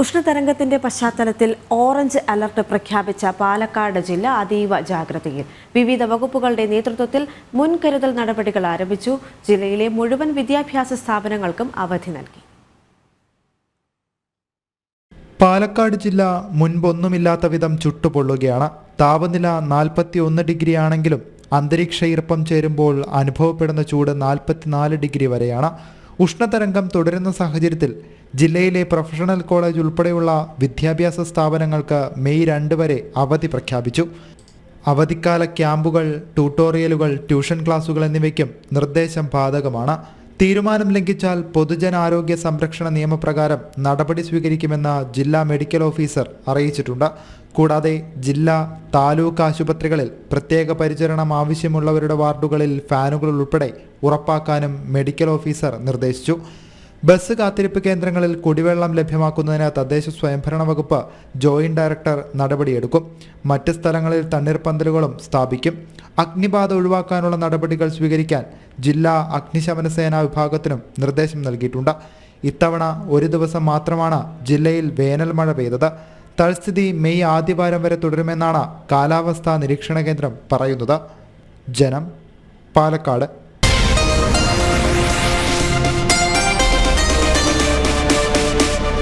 ഉഷ്ണതരംഗത്തിന്റെ പശ്ചാത്തലത്തിൽ orange alert പ്രഖ്യാപിച്ച പാലക്കാട് ജില്ല അതീവ ജാഗ്രതയിൽ. വിവിധ വകുപ്പുകളുടെ നേതൃത്വത്തിൽ മുൻകരുതൽ നടപടികൾ ആരംഭിച്ചു. ജില്ലയിലെ മുഴുവൻ വിദ്യാഭ്യാസ സ്ഥാപനങ്ങൾക്കും അവധി നൽകി. പാലക്കാട് ജില്ല മുൻപൊന്നുമില്ലാത്ത വിധം ചുട്ടുപൊള്ളുകയാണ്. താപനില നാൽപ്പത്തി ഒന്ന് ഡിഗ്രി ആണെങ്കിലും അന്തരീക്ഷ ഈർപ്പം ചേരുമ്പോൾ അനുഭവപ്പെടുന്ന ചൂട് നാൽപ്പത്തിനാല് ഡിഗ്രി വരെയാണ്. ഉഷ്ണതരംഗം തുടരുന്ന സാഹചര്യത്തിൽ ജില്ലയിലെ പ്രൊഫഷണൽ കോളേജ് ഉൾപ്പെടെയുള്ള വിദ്യാഭ്യാസ സ്ഥാപനങ്ങൾക്ക് മെയ് രണ്ട് വരെ അവധി പ്രഖ്യാപിച്ചു. അവധിക്കാല ക്യാമ്പുകൾ ട്യൂട്ടോറിയലുകൾ ട്യൂഷൻ ക്ലാസുകൾ എന്നിവയ്ക്കും നിർദ്ദേശം ബാധകമാണ്. തീരുമാനം ലംഘിച്ചാൽ പൊതുജനാരോഗ്യ സംരക്ഷണ നിയമപ്രകാരം നടപടി സ്വീകരിക്കുമെന്ന് ജില്ലാ മെഡിക്കൽ ഓഫീസർ അറിയിച്ചിട്ടുണ്ട്. കൂടാതെ ജില്ലാ താലൂക്ക് ആശുപത്രികളിൽ പ്രത്യേക പരിചരണം ആവശ്യമുള്ളവരുടെ വാർഡുകളിൽ ഫാനുകൾ ഉൾപ്പെടെ ഉറപ്പാക്കാനും മെഡിക്കൽ ഓഫീസർ നിർദ്ദേശിച്ചു. ബസ് കാത്തിരിപ്പ് കേന്ദ്രങ്ങളിൽ കുടിവെള്ളം ലഭ്യമാക്കുന്നതിന് തദ്ദേശ സ്വയംഭരണ വകുപ്പ് ജോയിന്റ് ഡയറക്ടർ നടപടിയെടുക്കും. മറ്റ് സ്ഥലങ്ങളിൽ തണ്ണീർപ്പന്തലുകളും സ്ഥാപിക്കും. അഗ്നിബാധ ഒഴിവാക്കാനുള്ള നടപടികൾ സ്വീകരിക്കാൻ ജില്ലാ അഗ്നിശമന സേനാ വിഭാഗത്തിനും നിർദ്ദേശം നൽകിയിട്ടുണ്ട്. ഇത്തവണ ഒരു ദിവസം മാത്രമാണ് ജില്ലയിൽ വേനൽ മഴ പെയ്തത്. തൽസ്ഥിതി മെയ് ആദ്യവാരം വരെ തുടരുമെന്നാണ് കാലാവസ്ഥാ നിരീക്ഷണ കേന്ദ്രം പറയുന്നത്. ജനം പാലക്കാട്